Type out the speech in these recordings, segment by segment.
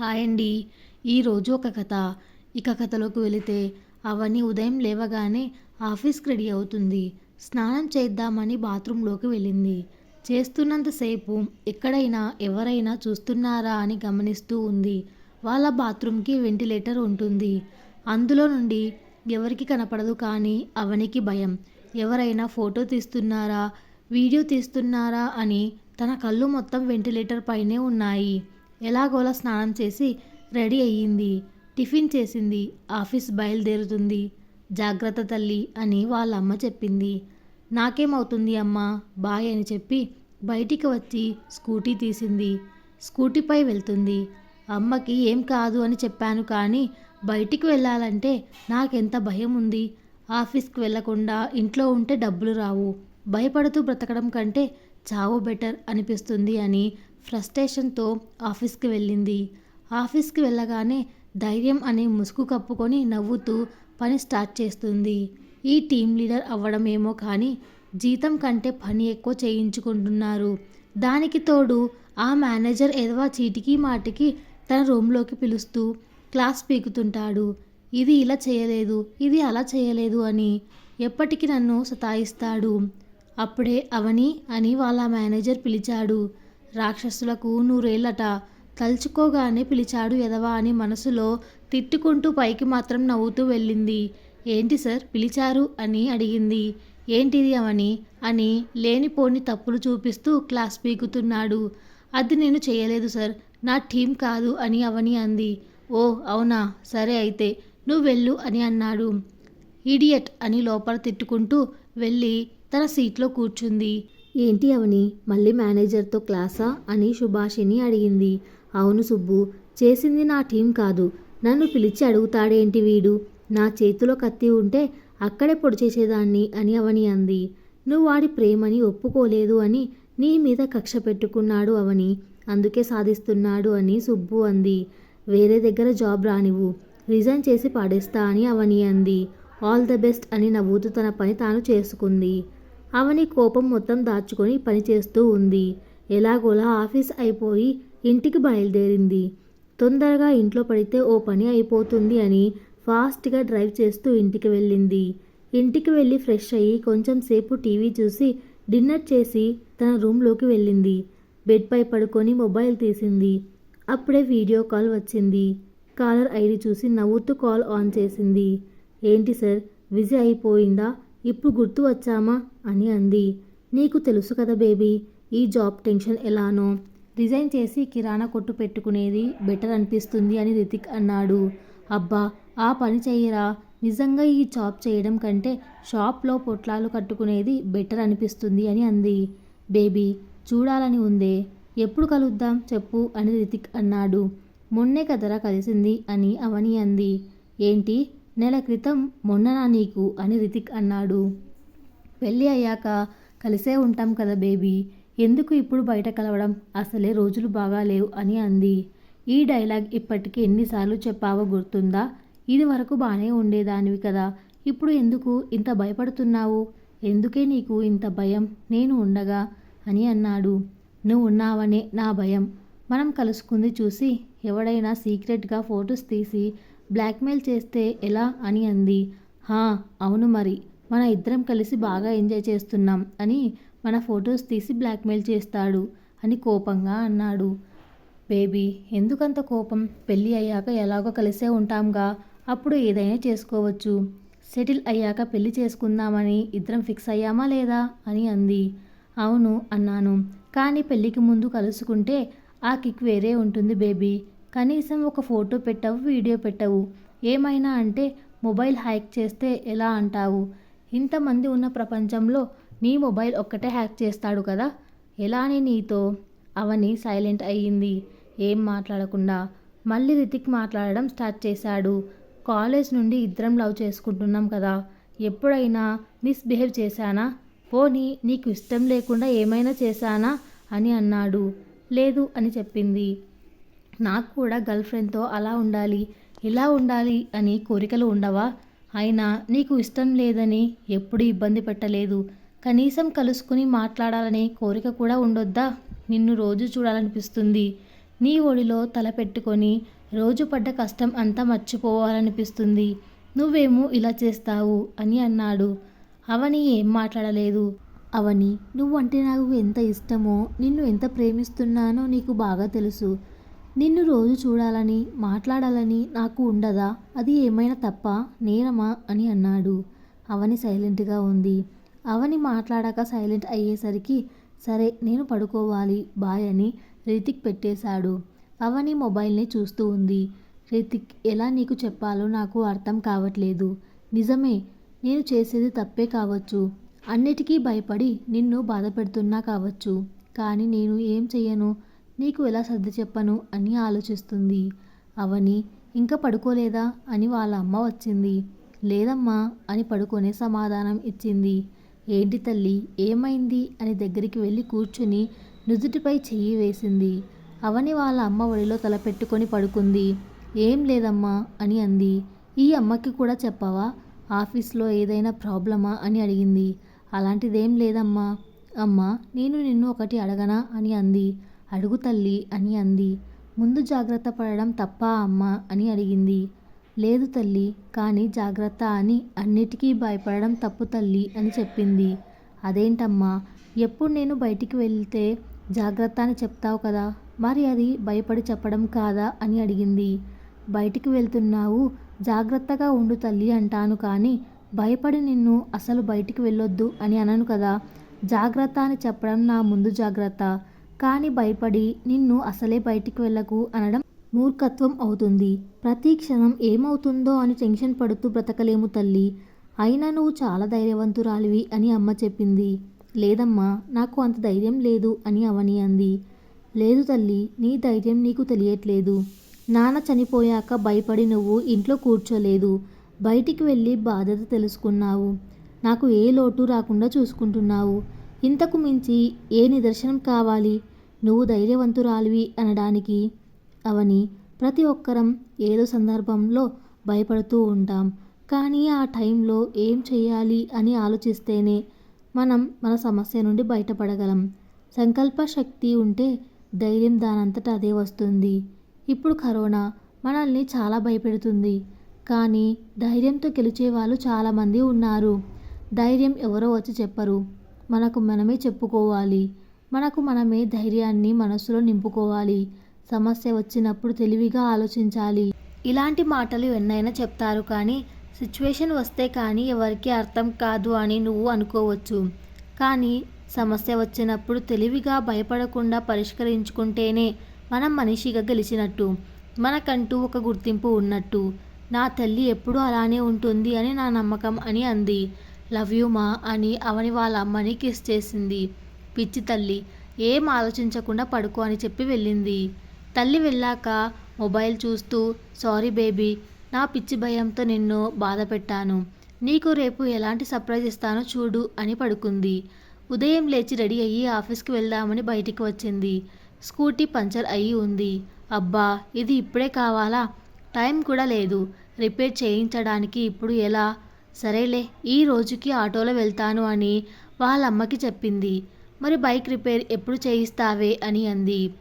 Hi అండి. ఈరోజు ఒక కథ. ఇక కథలోకి వెళితే అవని ఉదయం లేవగానే ఆఫీస్కి రెడీ అవుతుంది. స్నానం చేద్దామని బాత్రూంలోకి వెళ్ళింది. చేస్తున్నంతసేపు ఎక్కడైనా ఎవరైనా చూస్తున్నారా అని గమనిస్తూ ఉంది. వాళ్ళ బాత్రూంకి వెంటిలేటర్ ఉంటుంది. అందులో నుండి ఎవరికి కనపడదు కానీ అవనికి భయం. ఎవరైనా ఫోటో తీస్తున్నారా వీడియో తీస్తున్నారా అని తన కళ్ళు మొత్తం వెంటిలేటర్ పైనే ఉన్నాయి. ఎలాగోలా స్నానం చేసి రెడీ అయ్యింది. టిఫిన్ చేసింది. ఆఫీస్ బయలుదేరుతుంది. జాగ్రత్త తల్లి అని వాళ్ళ అమ్మ చెప్పింది. నాకేమవుతుంది అమ్మా? బాయ్ అని చెప్పి బయటికి వచ్చి స్కూటీ తీసింది. స్కూటీపై వెళ్తుంది. అమ్మకి ఏం కాదు అని చెప్పాను కానీ బయటికి వెళ్ళాలంటే నాకెంత భయం ఉంది. ఆఫీస్కి వెళ్ళకుండా ఇంట్లో ఉంటే డబ్బులు రావు. భయపడుతూ బ్రతకడం కంటే చావు బెటర్ అనిపిస్తుంది అని ఫ్రస్ట్రేషన్తో ఆఫీస్కి వెళ్ళింది. ఆఫీస్కి వెళ్ళగానే ధైర్యం అనే ముసుగు కప్పుకొని నవ్వుతూ పని స్టార్ట్ చేస్తుంది. ఈ టీం లీడర్ అవ్వడం ఏమో కానీ జీతం కంటే పని ఎక్కువ చేయించుకుంటున్నారు. దానికి తోడు ఆ మేనేజర్ ఎదవా చీటికి మాటికి తన రూమ్లోకి పిలుస్తూ క్లాస్ పీకుతుంటాడు. ఇది ఇలా చేయలేదు ఇది అలా చేయలేదు అని ఎప్పటికీ నన్ను సతాయిస్తాడు. అప్పుడే అవని అని వాళ్ళ మేనేజర్ పిలిచాడు. రాక్షసులకు నూరేళ్ళట తలుచుకోగానే పిలిచాడు ఎదవా అని మనసులో తిట్టుకుంటూ పైకి మాత్రం నవ్వుతూ వెళ్ళింది. ఏంటి సార్? పిలిచారు? అని అడిగింది. ఏంటిది అవని? అని లేనిపోని తప్పులు చూపిస్తూ క్లాస్ పీకుతున్నాడు. అది నేను చేయలేదు సార్. నా టీం కాదు అని అవని అంది. ఓ అవునా? సరే అయితే నువ్వు వెళ్ళు అని అన్నాడు. ఇడియట్ అని లోపల తిట్టుకుంటూ వెళ్ళి తన సీట్లో కూర్చుంది. ఏంటి అవని? మళ్ళీ మేనేజర్తో క్లాసా? అని సుభాషిని అడిగింది. అవును సుబ్బు చేసింది నా టీం కాదు. నన్ను పిలిచి అడుగుతాడేంటి వీడు? నా చేతిలో కత్తి ఉంటే అక్కడే పొడి చేసేదాన్ని అని అవని అంది. నువ్వు వాడి ప్రేమని ఒప్పుకోలేదు అని నీ మీద కక్ష పెట్టుకున్నాడు అవని. అందుకే సాధిస్తున్నాడు అని సుబ్బు అంది. వేరే దగ్గర జాబ్ రానివ్వు. రిజైన్ చేసి పాడేస్తా అని అవని అంది. ఆల్ ద బెస్ట్ అని నవ్వుతూ తన పని తాను చేసుకుంది. అవని కోపం మొత్తం దాచుకొని పని చేస్తూ ఉంది. ఎలాగోలా ఆఫీస్ అయిపోయి ఇంటికి బయలుదేరింది. తొందరగా ఇంట్లో పడితే ఓ పని అయిపోతుంది అని ఫాస్ట్గా డ్రైవ్ చేస్తూ ఇంటికి వెళ్ళింది. ఇంటికి వెళ్ళి ఫ్రెష్ అయ్యి కొంచెం సేపు టీవీ చూసి డిన్నర్ చేసి తన రూమ్లోకి వెళ్ళింది. బెడ్పై పడుకొని మొబైల్ తీసింది. అప్పుడే వీడియో కాల్ వచ్చింది. కాలర్ ఐడి చూసి నవ్వుతూ కాల్ ఆన్ చేసింది. ఏంటి సార్? బిజీ అయిపోయిందా? ఇప్పుడు గుర్తు వచ్చామా? అని అంది. నీకు తెలుసు కదా బేబీ ఈ జాబ్ టెన్షన్ ఎలానో? రిజైన్ చేసి కిరాణా కొట్టు పెట్టుకునేది బెటర్ అనిపిస్తుంది అని రితిక్ అన్నాడు. అబ్బా ఆ పని చెయ్యరా? నిజంగా ఈ జాబ్ చేయడం కంటే షాప్లో పొట్లాలు కట్టుకునేది బెటర్ అనిపిస్తుంది అని అంది. బేబీ చూడాలని ఉందే. ఎప్పుడు కలుద్దాం చెప్పు అని రితిక్ అన్నాడు. మొన్నే కదరా కలిసింది అని అవని అంది. ఏంటి? నెల క్రితం మొన్ననా నీకు? అని రితిక్ అన్నాడు. పెళ్ళి అయ్యాక కలిసే ఉంటాం కదా బేబీ. ఎందుకు ఇప్పుడు బయట కలవడం? అసలే రోజులు బాగా లేవు అని అంది. ఈ డైలాగ్ ఇప్పటికీ ఎన్నిసార్లు చెప్పావో గుర్తుందా? ఇది వరకు బాగానే ఉండేదానివి కదా. ఇప్పుడు ఎందుకు ఇంత భయపడుతున్నావు? ఎందుకే నీకు ఇంత భయం? నేను ఉండగా? అని అన్నాడు. నువ్వు ఉన్నావనే నా భయం. మనం కలుసుకుంది చూసి ఎవడైనా సీక్రెట్గా ఫొటోస్ తీసి బ్లాక్మెయిల్ చేస్తే ఎలా అని అంది. హా అవును మరి. మన ఇద్దరం కలిసి బాగా ఎంజాయ్ చేస్తున్నాం అని మన ఫొటోస్ తీసి బ్లాక్మెయిల్ చేస్తాడు అని కోపంగా అన్నాడు. బేబీ ఎందుకంత కోపం? పెళ్ళి అయ్యాక ఎలాగో కలిసే ఉంటాంగా. అప్పుడు ఏదైనా చేసుకోవచ్చు. సెటిల్ అయ్యాక పెళ్ళి చేసుకుందామని ఇద్దరం ఫిక్స్ అయ్యామా లేదా అని అంది. అవును అన్నాను. కానీ పెళ్ళికి ముందు కలుసుకుంటే ఆ కిక్ వేరే ఉంటుంది బేబీ. కనీసం ఒక ఫోటో పెట్టవు వీడియో పెట్టవు. ఏమైనా అంటే మొబైల్ హ్యాక్ చేస్తే ఎలా అంటావు? ఇంతమంది ఉన్న ప్రపంచంలో నీ మొబైల్ ఒక్కటే హ్యాక్ చేస్తాడు కదా? ఎలాని నీతో? అవని సైలెంట్ అయ్యింది. ఏం మాట్లాడకుండా మళ్ళీ రితిక్ మాట్లాడడం స్టార్ట్ చేశాడు. కాలేజ్ నుండి ఇద్దరం లవ్ చేసుకుంటున్నాం కదా. ఎప్పుడైనా మిస్బిహేవ్ చేశానా? పోనీ నీకు ఇష్టం లేకుండా ఏమైనా చేశానా? అని అన్నాడు. లేదు అని చెప్పింది. నాకు కూడా గర్ల్ ఫ్రెండ్తో అలా ఉండాలి ఇలా ఉండాలి అని కోరికలు ఉండవా? అయినా నీకు ఇష్టం లేదని ఎప్పుడు ఇబ్బంది పెట్టలేదు. కనీసం కలుసుకుని మాట్లాడాలనే కోరిక కూడా ఉండొద్దా? నిన్ను రోజు చూడాలనిపిస్తుంది. నీ ఒడిలో తల పెట్టుకొని రోజు పడ్డ కష్టం అంతా మర్చిపోవాలనిపిస్తుంది. నువ్వేమో ఇలా చేస్తావు అని అన్నాడు. అవని ఏం మాట్లాడలేదు. అవని నువ్వంటే నాకు ఎంత ఇష్టమో నిన్ను ఎంత ప్రేమిస్తున్నానో నీకు బాగా తెలుసు. నిన్ను రోజు చూడాలని మాట్లాడాలని నాకు ఉండదా? అది ఏమైనా తప్ప? నేరమా? అని అన్నాడు. అవని సైలెంట్గా ఉంది. అవని మాట్లాడాక సైలెంట్ అయ్యేసరికి సరే నేను పడుకోవాలి బాయ్ అని రితిక్ పెట్టేశాడు. అవని మొబైల్ని చూస్తూ ఉంది. రితిక్ ఎలా నీకు చెప్పాలో నాకు అర్థం కావట్లేదు. నిజమే నేను చేసేది తప్పే కావచ్చు. అన్నిటికీ భయపడి నిన్ను బాధ పెడుతున్నా కావచ్చు. కానీ నేను ఏం చెయ్యను? నీకు ఎలా సర్ది చెప్పను అని ఆలోచిస్తుంది. అవని ఇంకా పడుకోలేదా? అని వాళ్ళ అమ్మ వచ్చింది. లేదమ్మా అని పడుకునే సమాధానం ఇచ్చింది. ఏంటి తల్లి ఏమైంది? అని దగ్గరికి వెళ్ళి కూర్చుని నుదుటిపై చెయ్యి వేసింది. అవని వాళ్ళ అమ్మ ఒడిలో తల పెట్టుకొని పడుకుంది. ఏం లేదమ్మా అని అంది. ఈ అమ్మకి కూడా చెప్పవా? ఆఫీస్లో ఏదైనా ప్రాబ్లమా? అని అడిగింది. అలాంటిదేం లేదమ్మా. అమ్మా నేను నిన్ను ఒకటి అడగనా? అని అంది. అడుగు తల్లి అని అంది. ముందు జాగ్రత్త పడడం తప్పా అమ్మా అని అడిగింది. లేదు తల్లి కానీ జాగ్రత్త అని అన్నిటికీ భయపడడం తప్పు తల్లి అని చెప్పింది. అదేంటమ్మా ఎప్పుడు నేను బయటికి వెళ్తే జాగ్రత్త అని చెప్తావు కదా? మరి అది భయపడి చెప్పడం కాదా అని అడిగింది. బయటికి వెళ్తున్నావు జాగ్రత్తగా ఉండు తల్లి అంటాను కానీ భయపడి నిన్ను అసలు బయటికి వెళ్ళొద్దు అని అనను కదా? జాగ్రత్త అని చెప్పడం నా ముందు జాగ్రత్త. కానీ భయపడి నిన్ను అసలే బయటికి వెళ్ళకు అనడం మూర్ఖత్వం అవుతుంది. ప్రతి క్షణం ఏమవుతుందో అని టెన్షన్ పడుతూ బ్రతకలేము తల్లి. అయినా నువ్వు చాలా ధైర్యవంతురాలివి అని అమ్మ చెప్పింది. లేదమ్మా నాకు అంత ధైర్యం లేదు అని అవని అంది. లేదు తల్లి నీ ధైర్యం నీకు తెలియట్లేదు. నాన్న చనిపోయాక భయపడి నువ్వు ఇంట్లో కూర్చోలేదు. బయటికి వెళ్ళి బాధ్యత తెలుసుకున్నావు. నాకు ఏ లోటు రాకుండా చూసుకుంటున్నావు. ఇంతకు మించి ఏ నిదర్శనం కావాలి? నువ్వు ధైర్యవంతురాలివి అనడానికి అవని ప్రతి ఒక్కరం ఏదో సందర్భంలో భయపడుతూ ఉంటాం. కానీ ఆ టైంలో ఏం చేయాలి అని ఆలోచిస్తేనే మనం మన సమస్య నుండి బయటపడగలం. సంకల్ప శక్తి ఉంటే ధైర్యం దానంతట అదే వస్తుంది. ఇప్పుడు కరోనా మనల్ని చాలా భయపెడుతుంది. కానీ ధైర్యంతో గెలిచే వాళ్ళు చాలామంది ఉన్నారు. ధైర్యం ఎవరో వచ్చి చెప్పరు. మనకు మనమే చెప్పుకోవాలి. మనకు మనమే ధైర్యాన్ని మనసులో నింపుకోవాలి. సమస్య వచ్చినప్పుడు తెలివిగా ఆలోచించాలి. ఇలాంటి మాటలు ఎన్నైనా చెప్తారు కానీ సిచ్యువేషన్ వస్తే కానీ ఎవరికి అర్థం కాదు అని నువ్వు అనుకోవచ్చు. కానీ సమస్య వచ్చినప్పుడు తెలివిగా భయపడకుండా పరిష్కరించుకుంటేనే మనం మనిషిగా గెలిచినట్టు మనకంటూ ఒక గుర్తింపు ఉన్నట్టు. నా తల్లి ఎప్పుడూ అలానే ఉంటుంది అని నా నమ్మకం అని అంది. లవ్ యూ మా అని అవని వాళ్ళ అమ్మని కిస్ చేసింది. పిచ్చి తల్లి ఏం ఆలోచించకుండా పడుకో అని చెప్పి వెళ్ళింది. తల్లి వెళ్ళాక మొబైల్ చూస్తూ సారీ బేబీ నా పిచ్చి భయంతో నిన్ను బాధ పెట్టాను. నీకు రేపు ఎలాంటి సర్ప్రైజ్ ఇస్తానో చూడు అని పడుకుంది. ఉదయం లేచి రెడీ అయ్యి ఆఫీస్కి వెళ్దామని బయటికి వచ్చింది. స్కూటీ పంచర్ అయ్యి ఉంది. అబ్బా ఇది ఇప్పుడే కావాలా? టైం కూడా లేదు. రిపేర్ చేయించడానికి ఇప్పుడు ఎలా? సరేలే ఈ రోజుకి ఆటోలో వెళ్తాను అని వాళ్ళ అమ్మకి చెప్పింది. మరి బైక్ రిపేర్ ఎప్పుడు చేయిస్తావే అని అంది.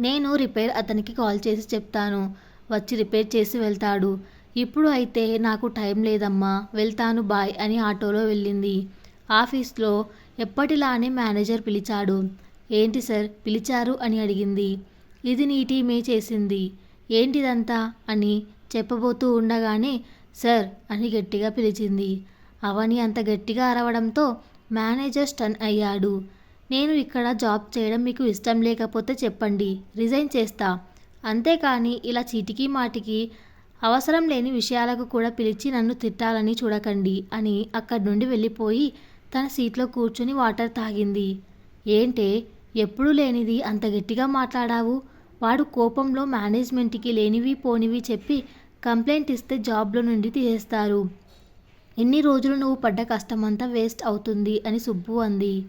నేను రిపేర్ అతనికి కాల్ చేసి చెప్తాను. వచ్చి రిపేర్ చేసి వెళ్తాడు. ఇప్పుడు అయితే నాకు టైం లేదమ్మా. వెళ్తాను బాయ్ అని ఆటోలో వెళ్ళింది. ఆఫీస్లో ఎప్పటిలానే మేనేజర్ పిలిచాడు. ఏంటి సార్? పిలిచారు అని అడిగింది. ఇది నీ టీమే చేసింది. ఏంటిదంతా? అని చెప్పబోతూ ఉండగానే సార్ అని గట్టిగా పిలిచింది. అవని అంత గట్టిగా అరవడంతో మేనేజర్ స్టన్ అయ్యాడు. నేను ఇక్కడ జాబ్ చేయడం మీకు ఇష్టం లేకపోతే చెప్పండి. రిజైన్ చేస్తా. అంతేకాని ఇలా చీటికి మాటికి అవసరం లేని విషయాలకు కూడా పిలిచి నన్ను తిట్టాలని చూడకండి అని అక్కడి నుండి వెళ్ళిపోయి తన సీట్లో కూర్చుని వాటర్ తాగింది. ఏంటే? ఎప్పుడూ లేనిది అంత గట్టిగా మాట్లాడావు? వాడు కోపంలో మేనేజ్మెంట్కి లేనివి పోనివి చెప్పి కంప్లైంట్ ఇస్తే జాబ్లో నుండి తీసేస్తారు. ఎన్ని రోజులు నువ్వు పడ్డ కష్టమంతా వేస్ట్ అవుతుంది అని సుబ్బు అంది.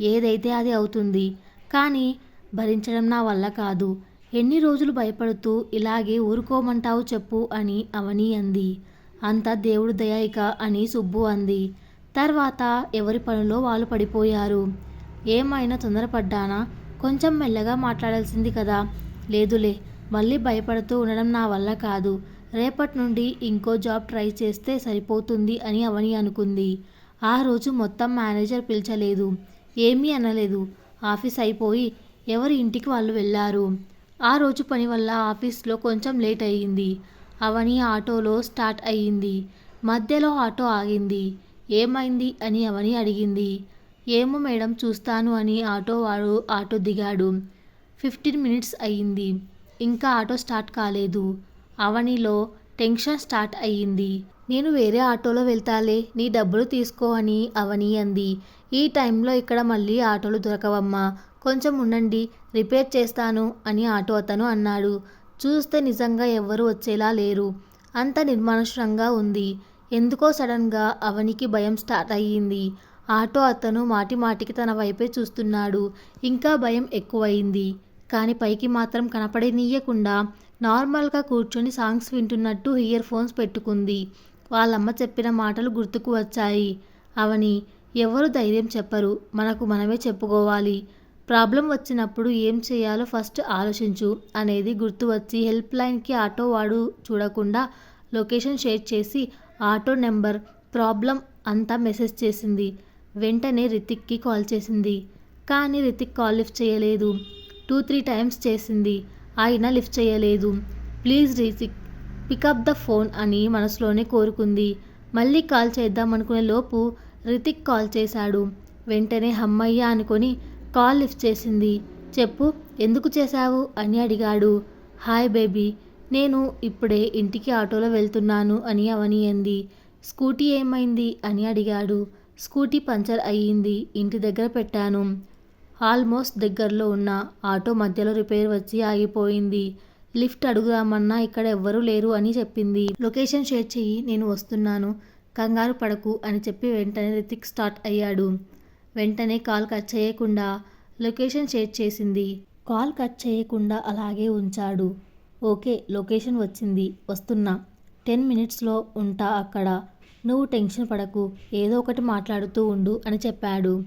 ఏదైతే అది అవుతుంది. కానీ భరించడం నా వల్ల కాదు. ఎన్ని రోజులు భయపడుతూ ఇలాగే ఊరుకోమంటావు చెప్పు అని అవని అంది. అంత దేవుడు దయాయిక అని సుబ్బు అంది. తర్వాత ఎవరి పనిలో వాళ్ళు పడిపోయారు. ఏమైనా తొందరపడ్డానా? కొంచెం మెల్లగా మాట్లాడాల్సింది కదా. లేదులే మళ్ళీ భయపడుతూ ఉండడం నా వల్ల కాదు. రేపటి నుండి ఇంకో జాబ్ ట్రై చేస్తే సరిపోతుంది అని అవని అనుకుంది. ఆ రోజు మొత్తం మేనేజర్ పిలిచలేదు. ఏమీ అనలేదు. ఆఫీస్ అయిపోయి ఎవరి ఇంటికి వాళ్ళు వెళ్ళారు. ఆ రోజు పని వల్ల ఆఫీస్లో కొంచెం లేట్ అయ్యింది. అవని ఆటోలో స్టార్ట్ అయ్యింది. మధ్యలో ఆటో ఆగింది. ఏమైంది అని అవని అడిగింది. ఏమో మేడం చూస్తాను అని ఆటో వాడు ఆటో దిగాడు. ఫిఫ్టీన్ మినిట్స్ అయ్యింది. ఇంకా ఆటో స్టార్ట్ కాలేదు. అవనిలో టెన్షన్ స్టార్ట్ అయ్యింది. నేను వేరే ఆటోలో వెళ్తాలే నీ డబ్బులు తీసుకో అని అవని అంది. ఈ టైంలో ఇక్కడ మళ్ళీ ఆటోలు దొరకవమ్మా కొంచెం ఉండండి రిపేర్ చేస్తాను అని ఆటో అతను అన్నాడు. చూస్తే నిజంగా ఎవ్వరూ వచ్చేలా లేరు. అంత నిర్మానుషంగా ఉంది. ఎందుకో సడన్గా అవనికి భయం స్టార్ట్ అయ్యింది. ఆటో అతను మాటి మాటికి తన వైపే చూస్తున్నాడు. ఇంకా భయం ఎక్కువయింది కానీ పైకి మాత్రం కనపడనీయకుండా నార్మల్గా కూర్చొని సాంగ్స్ వింటున్నట్టు ఇయర్ ఫోన్స్ పెట్టుకుంది. వాళ్ళమ్మ చెప్పిన మాటలు గుర్తుకు వచ్చాయి. అవని ఎవరు ధైర్యం చెప్పరు. మనకు మనమే చెప్పుకోవాలి. ప్రాబ్లం వచ్చినప్పుడు ఏం చేయాలో ఫస్ట్ ఆలోచించు అనేది గుర్తు వచ్చి హెల్ప్ లైన్కి ఆటో వాడు చూడకుండా లొకేషన్ షేర్ చేసి ఆటో నెంబర్ ప్రాబ్లం అంతా మెసేజ్ చేసింది. వెంటనే రితిక్కి కాల్ చేసింది. కానీ రితిక్ కాల్ లిఫ్ట్ చేయలేదు. టూ త్రీ టైమ్స్ చేసింది. ఆయన లిఫ్ట్ చేయలేదు. Please Ritik pick up the phone అని మనసులోనే కోరుకుంది. మళ్ళీ కాల్ చేద్దామనుకునే లోపు రితిక్ కాల్ చేశాడు. వెంటనే హమ్మయ్య అనుకొని కాల్ లిఫ్ట్ చేసింది. చెప్పు ఎందుకు చేశావు? అని అడిగాడు. హాయ్ బేబీ నేను ఇప్పుడే ఇంటికి ఆటోలో వెళ్తున్నాను అని అవనియంది స్కూటీ ఏమైంది? అని అడిగాడు. స్కూటీ పంచర్ అయ్యింది. ఇంటి దగ్గర పెట్టాను. ఆల్మోస్ట్ దగ్గరలో ఉన్న ఆటో మధ్యలో రిపేర్ వచ్చి ఆగిపోయింది. లిఫ్ట్ అడుగుదామన్నా ఇక్కడ ఎవ్వరూ లేరు అని చెప్పింది. లొకేషన్ షేర్ చెయ్యి నేను వస్తున్నాను. కంగారు పడకు అని చెప్పి వెంటనే రితిక్ స్టార్ట్ అయ్యాడు. వెంటనే కాల్ కట్ చేయకుండా లొకేషన్ షేర్ చేసింది. కాల్ కట్ చేయకుండా అలాగే ఉంచాడు. ఓకే లొకేషన్ వచ్చింది. వస్తున్నా. టెన్ మినిట్స్లో ఉంటా అక్కడ. నువ్వు టెన్షన్ పడకు. ఏదో ఒకటి మాట్లాడుతూ ఉండు అని చెప్పాడు.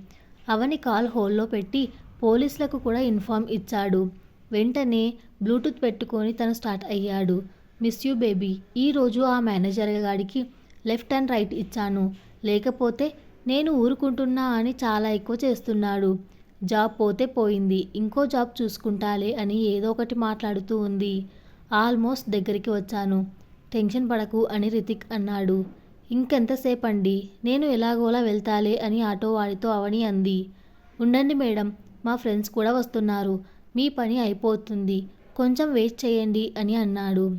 అవని కాల్ హోల్లో పెట్టి పోలీసులకు కూడా ఇన్ఫామ్ ఇచ్చాడు. వెంటనే బ్లూటూత్ పెట్టుకొని తను స్టార్ట్ అయ్యాడు. మిస్ యూ బేబీ ఈరోజు ఆ మేనేజర్ గాడికి లెఫ్ట్ అండ్ రైట్ ఇచ్చాను. లేకపోతే నేను ఊరుకుంటున్నా అని చాలా ఎక్కువ చేస్తున్నాడు. జాబ్ పోతే పోయింది ఇంకో జాబ్ చూసుకుంటాలే అని ఏదో ఒకటి మాట్లాడుతూ ఉంది. ఆల్మోస్ట్ దగ్గరికి వచ్చాను. టెన్షన్ పడకు అని రితిక్ అన్నాడు. ఇంకెంతసేపు అండి నేను ఎలాగోలా వెళ్తాలే అని ఆటో వాడితో అవని అంది. ఉండండి మేడం మా ఫ్రెండ్స్ కూడా వస్తున్నారు. మీ పని అయిపోతుంది. కొంచెం వెయిట్ చేయండి అని అన్నాడు.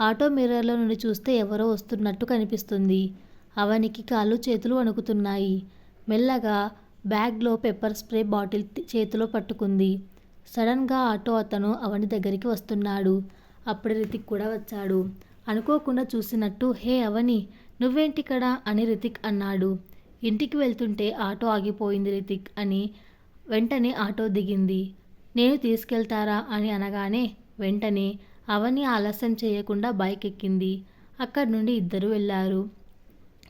ఆటో మిర్రర్లో నుండి చూస్తే ఎవరో వస్తున్నట్టు కనిపిస్తుంది. అవనికి కాళ్ళు చేతులు వణుకుతున్నాయి. మెల్లగా బ్యాగ్లో పెప్పర్ స్ప్రే బాటిల్ చేతిలో పట్టుకుంది. సడన్గా ఆటో అతను అవని దగ్గరికి వస్తున్నాడు. అప్పుడు రితిక్ కూడా వచ్చాడు. అనుకోకుండా చూసినట్టు హే అవని నువ్వేంటిక్కడ అని రితిక్ అన్నాడు. ఇంటికి వెళ్తుంటే ఆటో ఆగిపోయింది రితిక్ అని వెంటనే ఆటో దిగింది. నేను తీసుకెళ్తారా? అని అనగానే వెంటనే అవని ఆలస్యం చేయకుండా బైక్ ఎక్కింది. అక్కడి నుండి ఇద్దరు వెళ్ళారు.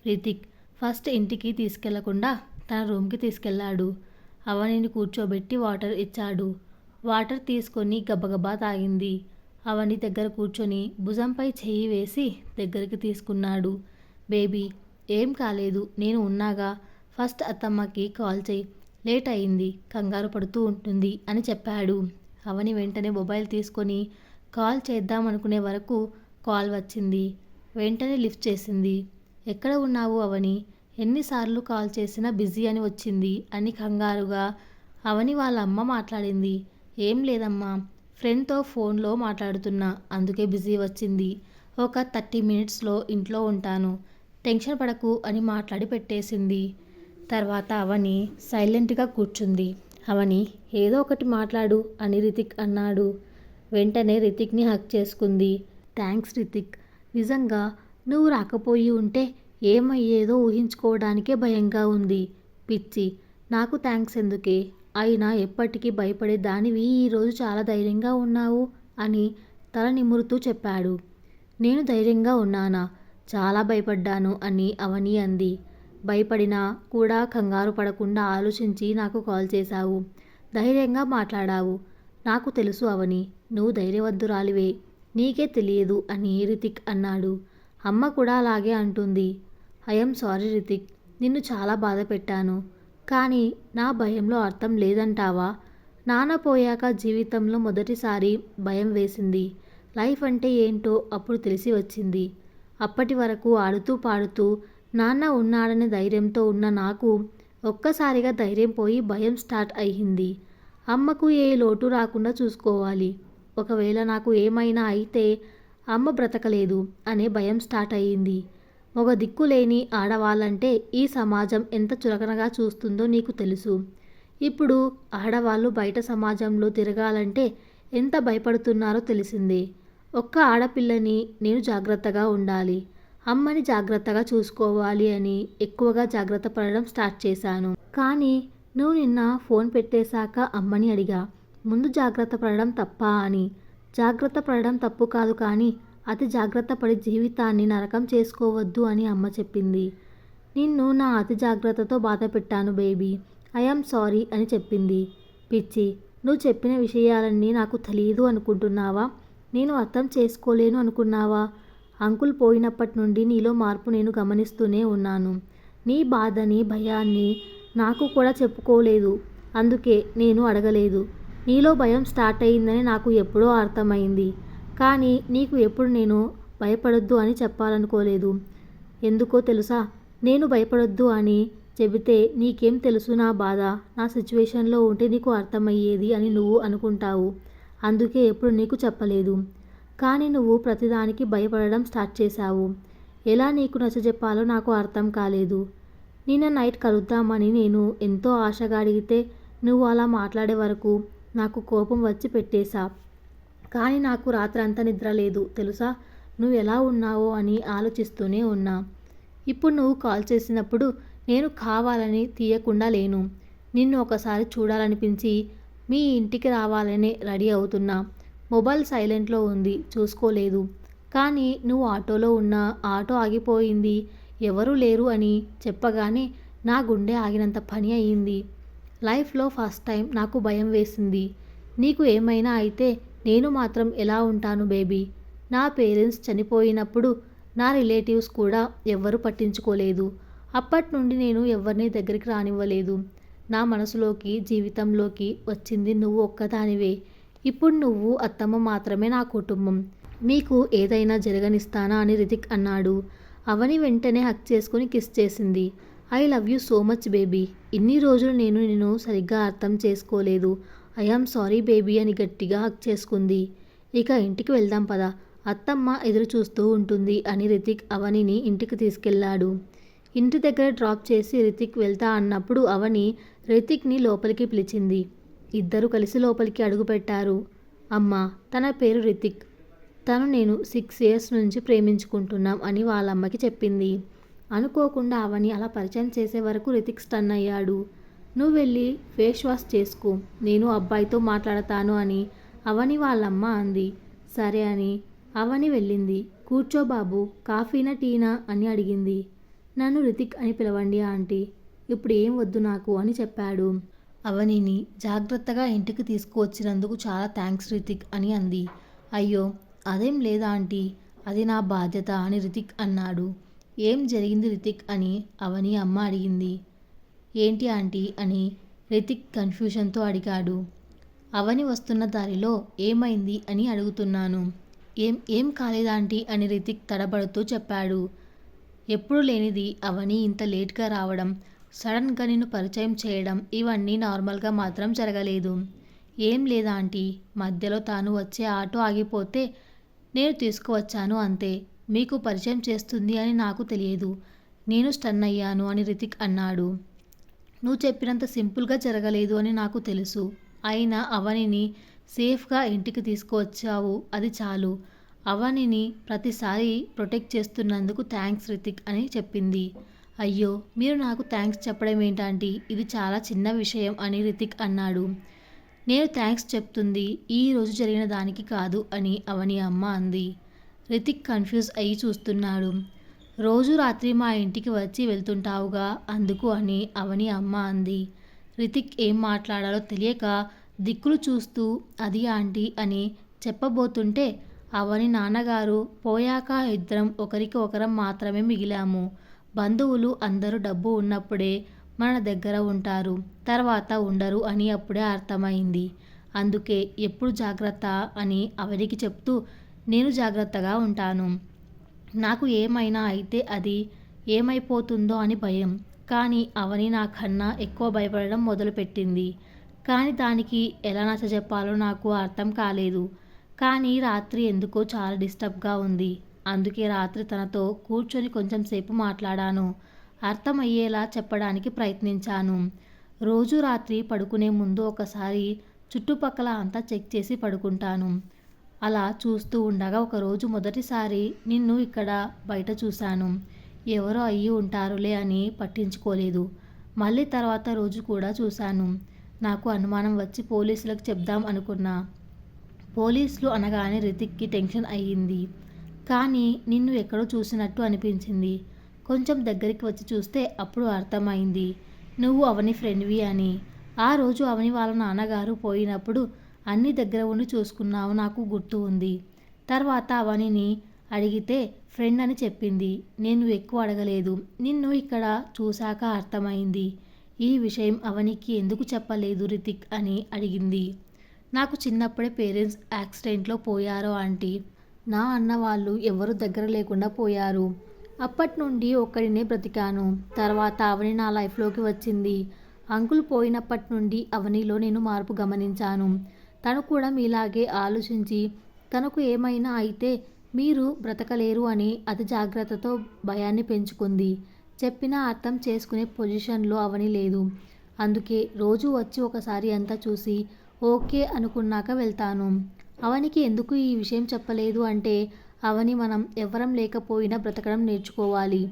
రితిక్ ఫస్ట్ ఇంటికి తీసుకెళ్ళకుండా తన రూమ్కి తీసుకెళ్ళాడు. అవనిని కూర్చోబెట్టి వాటర్ ఇచ్చాడు. వాటర్ తీసుకొని గబగబా తాగింది. అవని దగ్గర కూర్చొని భుజంపై చెయ్యి వేసి దగ్గరికి తీసుకున్నాడు. బేబీ ఏం కాలేదు నేను ఉన్నాగా. ఫస్ట్ అత్తమ్మకి కాల్ చేయి. లేట్ అయింది కంగారు పడుతూ ఉంటుంది అని చెప్పాడు. అవని వెంటనే మొబైల్ తీసుకొని కాల్ చేద్దామనుకునే వరకు కాల్ వచ్చింది. వెంటనే లిఫ్ట్ చేసింది. ఎక్కడ ఉన్నావు అవని? ఎన్నిసార్లు కాల్ చేసినా బిజీ అని వచ్చింది అని కంగారుగా అవని వాళ్ళ అమ్మ మాట్లాడింది. ఏం లేదమ్మా ఫ్రెండ్తో ఫోన్లో మాట్లాడుతున్నా అందుకే బిజీ వచ్చింది. ఒక థర్టీ మినిట్స్లో ఇంట్లో ఉంటాను. టెన్షన్ పడకు అని మాట్లాడి పెట్టేసింది. తర్వాత అవని సైలెంట్గా కూర్చుంది. అవని ఏదో ఒకటి మాట్లాడు అని రితిక్ అన్నాడు. వెంటనే రితిక్ని హక్ చేసుకుంది. థ్యాంక్స్ రితిక్. నిజంగా నువ్వు రాకపోయి ఉంటే ఏమయ్యేదో ఊహించుకోవడానికే భయంగా ఉంది. పిచ్చి. నాకు థ్యాంక్స్ ఎందుకే? అయినా ఎప్పటికీ భయపడే దానివి ఈరోజు చాలా ధైర్యంగా ఉన్నావు అని తల నిమురుతూ చెప్పాడు. నేను ధైర్యంగా ఉన్నానా? చాలా భయపడ్డాను అని అవని అంది. భయపడినా కూడా కంగారు పడకుండా ఆలోచించి నాకు కాల్ చేశావు. ధైర్యంగా మాట్లాడావు. నాకు తెలుసు అవని నువ్వు ధైర్యవంతురాలివే. నీకే తెలియదు అని రితిక్ అన్నాడు. అమ్మ కూడా అలాగే అంటుంది. ఐఎమ్ సారీ రితిక్ నిన్ను చాలా బాధ పెట్టాను. కానీ నా భయంలో అర్థం లేదంటావా? నాన్న పోయాక జీవితంలో మొదటిసారి భయం వేసింది. లైఫ్ అంటే ఏంటో అప్పుడు తెలిసి వచ్చింది. అప్పటి వరకు ఆడుతూ పాడుతూ నాన్న ఉన్నాడనే ధైర్యంతో ఉన్న నాకు ఒక్కసారిగా ధైర్యం పోయి భయం స్టార్ట్ అయ్యింది. అమ్మకు ఏ లోటు రాకుండా చూసుకోవాలి. ఒకవేళ నాకు ఏమైనా అయితే అమ్మ బ్రతకలేదు అనే భయం స్టార్ట్ అయ్యింది. ఒక దిక్కు లేని ఆడవాళ్ళంటే ఈ సమాజం ఎంత చులకనగా చూస్తుందో నీకు తెలుసు. ఇప్పుడు ఆడవాళ్ళు బయట సమాజంలో తిరగాలంటే ఎంత భయపడుతున్నారో తెలిసిందే. ఒక్క ఆడపిల్లని నేను జాగ్రత్తగా ఉండాలి. అమ్మని జాగ్రత్తగా చూసుకోవాలి అని ఎక్కువగా జాగ్రత్త పడడం స్టార్ట్ చేశాను. కానీ నువ్వు నిన్న ఫోన్ పెట్టేశాక అమ్మని అడిగా ముందు జాగ్రత్త పడడం తప్ప? అని. జాగ్రత్త పడడం తప్పు కాదు కానీ అతి జాగ్రత్త పడి జీవితాన్ని నరకం చేసుకోవద్దు అని అమ్మ చెప్పింది. నిన్ను నా అతి జాగ్రత్తతో బాధ పెట్టాను బేబీ. ఐఆమ్ సారీ అని చెప్పింది. పిచ్చి నువ్వు చెప్పిన విషయాలన్నీ నాకు తెలియదు అనుకుంటున్నావా? నేను అర్థం చేసుకోలేను అనుకున్నావా? అంకుల్ పోయినప్పటి నుండి నీలో మార్పు నేను గమనిస్తూనే ఉన్నాను. నీ బాధని భయాన్ని నాకు కూడా చెప్పుకోలేదు. అందుకే నేను అడగలేదు. నీలో భయం స్టార్ట్ అయిందని నాకు ఎప్పుడో అర్థమైంది. కానీ నీకు ఎప్పుడు నేను భయపడొద్దు అని చెప్పాలనుకోలేదు. ఎందుకో తెలుసా? నేను భయపడొద్దు అని చెబితే నీకేం తెలుసు నా బాధ? నా సిచ్యువేషన్లో ఉంటే నీకు అర్థమయ్యేది అని నువ్వు అనుకుంటావు. అందుకే ఎప్పుడు నీకు చెప్పలేదు. కానీ నువ్వు ప్రతిదానికి భయపడడం స్టార్ట్ చేశావు. ఎలా నీకు నచ్చజెప్పాలో నాకు అర్థం కాలేదు. నిన్న నైట్ కలుద్దామని నేను ఎంతో ఆశగా అడిగితే నువ్వు అలా మాట్లాడే వరకు నాకు కోపం వచ్చి పెట్టేశా. కానీ నాకు రాత్రంతా నిద్ర లేదు తెలుసా? నువ్వు ఎలా ఉన్నావో అని ఆలోచిస్తూనే ఉన్నా. ఇప్పుడు నువ్వు కాల్ చేసినప్పుడు నేను కావాలని తీయకుండా లేను. నిన్ను ఒకసారి చూడాలనిపించి మీ ఇంటికి రావాలనే రెడీ అవుతున్నా. మొబైల్ సైలెంట్లో ఉంది చూసుకోలేదు. కానీ నువ్వు ఆటోలో ఉన్నా ఆటో ఆగిపోయింది. ఎవరూ లేరు అని చెప్పగానే నా గుండె ఆగినంత పని అయింది. లైఫ్లో ఫస్ట్ టైం నాకు భయం వేసింది. నీకు ఏమైనా అయితే నేను మాత్రం ఎలా ఉంటాను బేబీ? నా పేరెంట్స్ చనిపోయినప్పుడు నా రిలేటివ్స్ కూడా ఎవ్వరూ పట్టించుకోలేదు. అప్పటి నుండి నేను ఎవరిని దగ్గరికి రానివ్వలేదు. నా మనసులోకి జీవితంలోకి వచ్చింది నువ్వు ఒక్కదానివే. ఇప్పుడు నువ్వు అత్తమ్మ మాత్రమే నా కుటుంబం. మీకు ఏదైనా జరగనిస్తానా అని రితిక్ అన్నాడు. అవని వెంటనే హక్ చేసుకుని కిస్ చేసింది. I love you so much baby. ఇన్ని రోజులు నేను నిన్ను సరిగ్గా అర్థం చేసుకోలేదు. ఐఆమ్ సారీ బేబీ అని గట్టిగా హక్ చేసుకుంది. ఇక ఇంటికి వెళ్దాం పదా. అత్తమ్మ ఎదురు చూస్తూ ఉంటుంది అని రితిక్ అవనిని ఇంటికి తీసుకెళ్ళాడు. ఇంటి దగ్గర డ్రాప్ చేసి రితిక్ వెళ్తా అన్నప్పుడు అవని రితిక్ని లోపలికి పిలిచింది. ఇద్దరు కలిసి లోపలికి అడుగుపెట్టారు అమ్మ తన పేరు రితిక్. తను నేను సిక్స్ ఇయర్స్ నుంచి ప్రేమించుకుంటున్నాం అని వాళ్ళ అమ్మకి చెప్పింది. అనుకోకుండా అవని అలా పరిచయం చేసే వరకు రితిక్ స్టన్ అయ్యాడు. నువ్వు వెళ్ళి ఫేస్ వాష్ చేసుకో నేను అబ్బాయితో మాట్లాడతాను అని అవని వాళ్ళమ్మ అంది. సరే అని అవని వెళ్ళింది. కూర్చో బాబు కాఫీనా టీనా అని అడిగింది. నన్ను రితిక్ అని పిలవండి ఆంటీ. ఇప్పుడు ఏం వద్దు నాకు అని చెప్పాడు. అవనిని జాగ్రత్తగా ఇంటికి తీసుకువచ్చినందుకు చాలా థ్యాంక్స్ రితిక్ అని అంది. అయ్యో అదేం లేదా ఆంటీ? అది నా బాధ్యత అని రితిక్ అన్నాడు. ఏం జరిగింది రితిక్ అని అవని అమ్మ అడిగింది. ఏంటి ఆంటీ అని రితిక్ కన్ఫ్యూషన్తో అడిగాడు. అవని వస్తున్న దారిలో ఏమైంది అని అడుగుతున్నాను. ఏం ఏం కాలేదాంటీ అని రితిక్ తడబడుతూ చెప్పాడు. ఎప్పుడు లేనిది అవని ఇంత లేట్గా రావడం సడన్గా నిన్ను పరిచయం చేయడం ఇవన్నీ నార్మల్గా మాత్రం జరగలేదు. ఏం లేదా ఆంటీ? మధ్యలో తాను వచ్చే ఆటో ఆగిపోతే నేను తీసుకువచ్చాను అంతే. మీకు పరిచయం చేస్తుంది అని నాకు తెలియదు. నేను స్టన్ అయ్యాను అని రితిక్ అన్నాడు. నువ్వు చెప్పినంత సింపుల్గా జరగలేదు అని నాకు తెలుసు. అయినా అవనిని సేఫ్గా ఇంటికి తీసుకువచ్చావు అది చాలు. అవనిని ప్రతిసారి ప్రొటెక్ట్ చేస్తున్నందుకు థ్యాంక్స్ రితిక్ అని చెప్పింది. అయ్యో మీరు నాకు థ్యాంక్స్ చెప్పడం ఏంటంటే? ఇది చాలా చిన్న విషయం అని రితిక్ అన్నాడు. నేను థ్యాంక్స్ చెప్తుంది ఈ రోజు జరిగిన దానికి కాదు అని అవని అమ్మ అంది. రితిక్ కన్ఫ్యూజ్ అయ్యి చూస్తున్నాడు. రోజు రాత్రి మా ఇంటికి వచ్చి వెళ్తుంటావుగా అందుకు అని అవని అమ్మ అంది. రితిక్ ఏం మాట్లాడాలో తెలియక దిక్కులు చూస్తూ అది ఆంటీ అని చెప్పబోతుంటే అవని నాన్నగారు పోయాక ఇద్దరం ఒకరికి ఒకరం మాత్రమే మిగిలాము. బంధువులు అందరూ డబ్బు ఉన్నప్పుడే మన దగ్గర ఉంటారు. తర్వాత ఉండరు అని అప్పుడే అర్థమైంది. అందుకే ఎప్పుడు జాగ్రత్త అని అవనికి చెప్తూ నేను జాగ్రత్తగా ఉంటాను. నాకు ఏమైనా అయితే అది ఏమైపోతుందో అని భయం. కానీ అవని నాకన్నా ఎక్కువ భయపడడం మొదలుపెట్టింది. కానీ దానికి ఎలా నచ్చ చెప్పాలో నాకు అర్థం కాలేదు. కానీ రాత్రి ఎందుకో చాలా డిస్టర్బ్గా ఉంది. అందుకే రాత్రి తనతో కూర్చొని కొంచెం సేపు మాట్లాడాను. అర్థమయ్యేలా చెప్పడానికి ప్రయత్నించాను. రోజు రాత్రి పడుకునే ముందు ఒకసారి చుట్టుపక్కల అంతా చెక్ చేసి పడుకుంటాను. అలా చూస్తూ ఉండగా ఒకరోజు మొదటిసారి నిన్ను ఇక్కడ బయట చూశాను. ఎవరో అయ్యి ఉంటారులే అని పట్టించుకోలేదు. మళ్ళీ తర్వాత రోజు కూడా చూశాను. నాకు అనుమానం వచ్చి పోలీసులకు చెప్దాం అనుకున్నా. పోలీసులు అనగానే రితిక్కి టెన్షన్ అయ్యింది. కానీ నిన్ను ఎక్కడో చూసినట్టు అనిపించింది. కొంచెం దగ్గరికి వచ్చి చూస్తే అప్పుడు అర్థమైంది. నువ్వు అవని ఫ్రెండ్వి అని. ఆ రోజు అవని వాళ్ళ నాన్నగారు పోయినప్పుడు అన్ని దగ్గర ఉండి చూసుకున్నావు నాకు గుర్తు ఉంది. తర్వాత అవనిని అడిగితే ఫ్రెండ్ అని చెప్పింది. నేను ఎక్కువ అడగలేదు. నిన్ను ఇక్కడ చూశాక అర్థమైంది. ఈ విషయం అవనికి ఎందుకు చెప్పలేదు రితిక్ అని అడిగింది. నాకు చిన్నప్పుడే పేరెంట్స్ యాక్సిడెంట్లో పోయారో ఆంటీ. నా అన్న వాళ్ళు ఎవరు దగ్గర లేకుండా పోయారు. అప్పటి నుండి ఒక్కడినే బ్రతికాను. తర్వాత అవని నా లైఫ్లోకి వచ్చింది. అంకుల్ పోయినప్పటి నుండి అవనిలో నేను మార్పు గమనించాను. తను కూడా మీలాగే ఆలోచించి తనకు ఏమైనా అయితే మీరు బ్రతకలేరు అని అతి జాగ్రత్తతో భయాన్ని పెంచుకుంది. చెప్పినా అర్థం చేసుకునే పొజిషన్లో అవని లేదు. అందుకే రోజు వచ్చి ఒకసారి అంతా చూసి ఓకే అనుకున్నాక వెళ్తాను. అవనికి ఎందుకు ఈ విషయం చెప్పలేదు అంటే అవని మనం ఎవరం లేకపోయినా బ్రతకడం నేర్చుకోవాలి.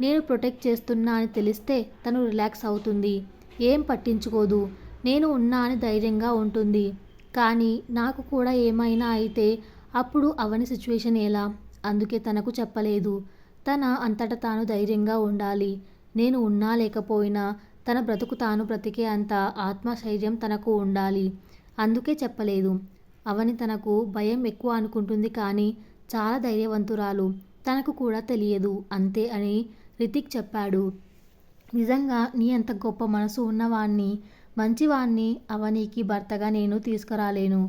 నేను ప్రొటెక్ట్ చేస్తున్నా అని తెలిస్తే తను రిలాక్స్ అవుతుంది. ఏం పట్టించుకోదు. నేను ఉన్నా అని ధైర్యంగా ఉంటుంది. కానీ నాకు కూడా ఏమైనా అయితే అప్పుడు అవని సిచ్యువేషన్ ఎలా? అందుకే తనకు చెప్పలేదు. తన అంతట తాను ధైర్యంగా ఉండాలి. నేను ఉన్నా లేకపోయినా తన బ్రతుకు తాను బ్రతికే అంత ఆత్మశైర్యం తనకు ఉండాలి. అందుకే చెప్పలేదు. అవని తనకు భయం ఎక్కువ అనుకుంటుంది కానీ చాలా ధైర్యవంతురాలు. తనకు కూడా తెలియదు. అంతే అని రితిక్ చెప్పాడు. నిజంగా నీ అంత గొప్ప మనసు ఉన్నవాణ్ణి మంచివాణ్ణి అవనీకి భర్తగా నేను తీసుకురాలేను.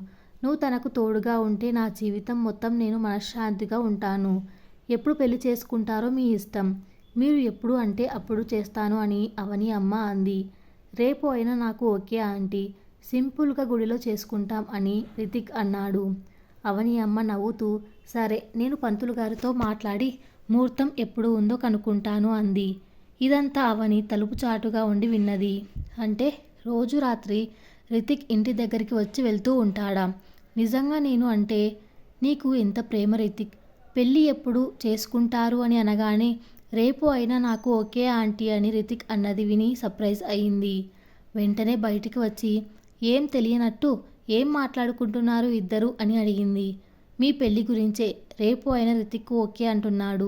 నువ్వు తనకు తోడుగా ఉంటే నా జీవితం మొత్తం నేను మనశ్శాంతిగా ఉంటాను. ఎప్పుడు పెళ్ళి చేసుకుంటారో మీ ఇష్టం. మీరు ఎప్పుడు అంటే అప్పుడు చేస్తాను అని అవని అమ్మ అంది. రేపు అయినా నాకు ఓకే ఆంటీ. సింపుల్గా గుడిలో చేసుకుంటాం అని రితిక్ అన్నాడు. అవని అమ్మ నవ్వుతూ సరే నేను పంతులు గారితో మాట్లాడి ముహూర్తం ఎప్పుడు ఉందో కనుక్కుంటాను అంది. ఇదంతా అవని తలుపు చాటుగా ఉండి విన్నది. అంటే రోజు రాత్రి రితిక్ ఇంటి దగ్గరికి వచ్చి వెళ్తూ ఉంటాడా? నిజంగా నేను అంటే నీకు ఎంత ప్రేమ రితిక్? పెళ్ళి ఎప్పుడు చేసుకుంటారు అని అనగానే రేపు అయినా నాకు ఓకే ఆంటీ అని రితిక్ అన్నది విని సర్ప్రైజ్ అయింది వెంటనే బయటికి వచ్చి ఏం తెలియనట్టు ఏం మాట్లాడుకుంటున్నారు ఇద్దరు? అని అడిగింది. మీ పెళ్ళి గురించే రేపు అయినా రితిక్ ఓకే అంటున్నాడు.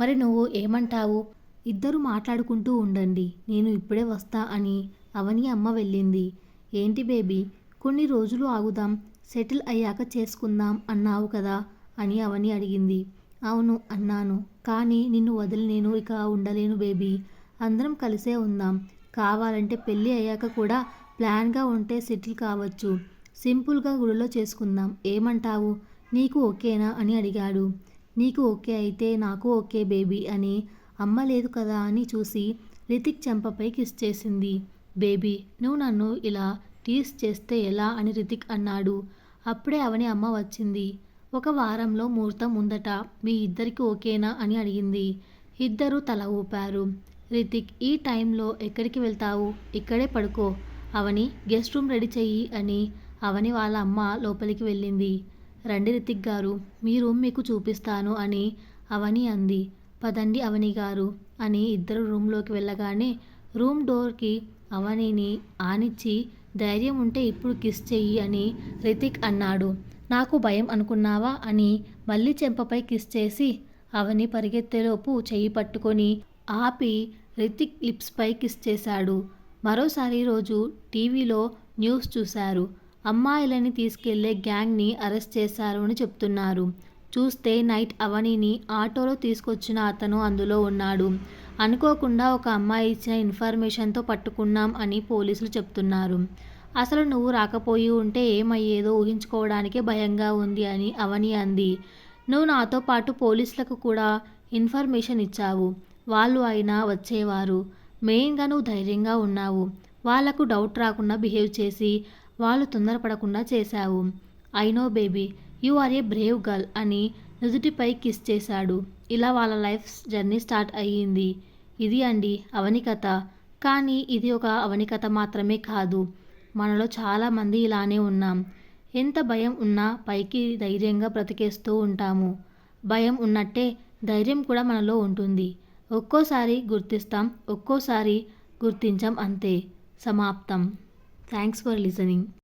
మరి నువ్వు ఏమంటావు? ఇద్దరు మాట్లాడుకుంటూ ఉండండి నేను ఇప్పుడే వస్తా అని అవని అమ్మ వెళ్ళింది. ఏంటి బేబీ కొన్ని రోజులు ఆగుదాం సెటిల్ అయ్యాక చేసుకుందాం అన్నావు కదా అని అవని అడిగింది. అవును అన్నాను. కానీ నిన్ను వదిలి నేను ఇక ఉండలేను బేబీ. అందరం కలిసే ఉందాం. కావాలంటే పెళ్ళి అయ్యాక కూడా ప్లాన్గా ఉంటే సెటిల్ కావచ్చు. సింపుల్గా గుడిలో చేసుకుందాం. ఏమంటావు? నీకు ఓకేనా? అని అడిగాడు. నీకు ఓకే అయితే నాకు ఓకే బేబీ అని. అమ్మ లేదు కదా అని చూసి రితిక్ చెంపపై కిస్ చేసింది. బేబీ నువ్వు నన్ను ఇలా టీస్ చేస్తే ఎలా? అని రితిక్ అన్నాడు. అప్పుడే అవని అమ్మ వచ్చింది. ఒక వారంలో ముహూర్తం ఉందట మీ ఇద్దరికి ఓకేనా అని అడిగింది. ఇద్దరు తల ఊపారు. రితిక్ ఈ టైంలో ఎక్కడికి వెళ్తావు? ఇక్కడే పడుకో. అవని గెస్ట్ రూమ్ రెడీ చెయ్యి అని అవని వాళ్ళ అమ్మ లోపలికి వెళ్ళింది. రండి రితిక్ గారు మీ రూమ్ మీకు చూపిస్తాను అని అవని అంది. పదండి అవని గారు అని ఇద్దరు రూమ్లోకి వెళ్ళగానే రూమ్ డోర్కి అవనిని ఆనిచ్చి ధైర్యం ఉంటే ఇప్పుడు కిస్ చెయ్యి అని రితిక్ అన్నాడు. నాకు భయం అనుకున్నావా అని మళ్ళీ చెంపపై కిస్ చేసి అవని పరిగెత్తేలోపు చెయ్యి పట్టుకొని ఆపి రితిక్ లిప్స్పై కిస్ చేశాడు. మరోసారి రోజు టీవీలో న్యూస్ చూశారు. అమ్మాయిలని తీసుకెళ్ళే గ్యాంగ్ని అరెస్ట్ చేశారు అని చెప్తున్నారు. చూస్తే నైట్ అవనిని ఆటోలో తీసుకొచ్చిన అతను అందులో ఉన్నాడు. అనుకోకుండా ఒక అమ్మాయి ఇచ్చిన ఇన్ఫర్మేషన్తో పట్టుకున్నాం అని పోలీసులు చెప్తున్నారు. అసలు నువ్వు రాకపోయి ఉంటే ఏమయ్యేదో ఊహించుకోవడానికే భయంగా ఉంది అని అవని అంది. నువ్వు నాతో పాటు పోలీసులకు కూడా ఇన్ఫర్మేషన్ ఇచ్చావు. వాళ్ళు అయినా వచ్చేవారు. మెయిన్గా నువ్వు ధైర్యంగా ఉన్నావు. వాళ్ళకు డౌట్ రాకుండా బిహేవ్ చేసి వాళ్ళు తొందరపడకుండా చేశావు. I know baby you are a brave girl అని నుదుటిపై కిస్ చేశాడు. ఇలా వాళ్ళ లైఫ్ జర్నీ స్టార్ట్ అయ్యింది. ఇది అండి అవని కథ. కానీ ఇది ఒక అవని కథ మాత్రమే కాదు. మనలో చాలామంది ఇలానే ఉన్నాం. ఎంత భయం ఉన్నా పైకి ధైర్యంగా బ్రతికేస్తూ ఉంటాము. భయం ఉన్నట్టే ధైర్యం కూడా మనలో ఉంటుంది. ఒక్కోసారి గుర్తిస్తాం ఒక్కోసారి గుర్తించం అంతే. సమాప్తం. Thanks for listening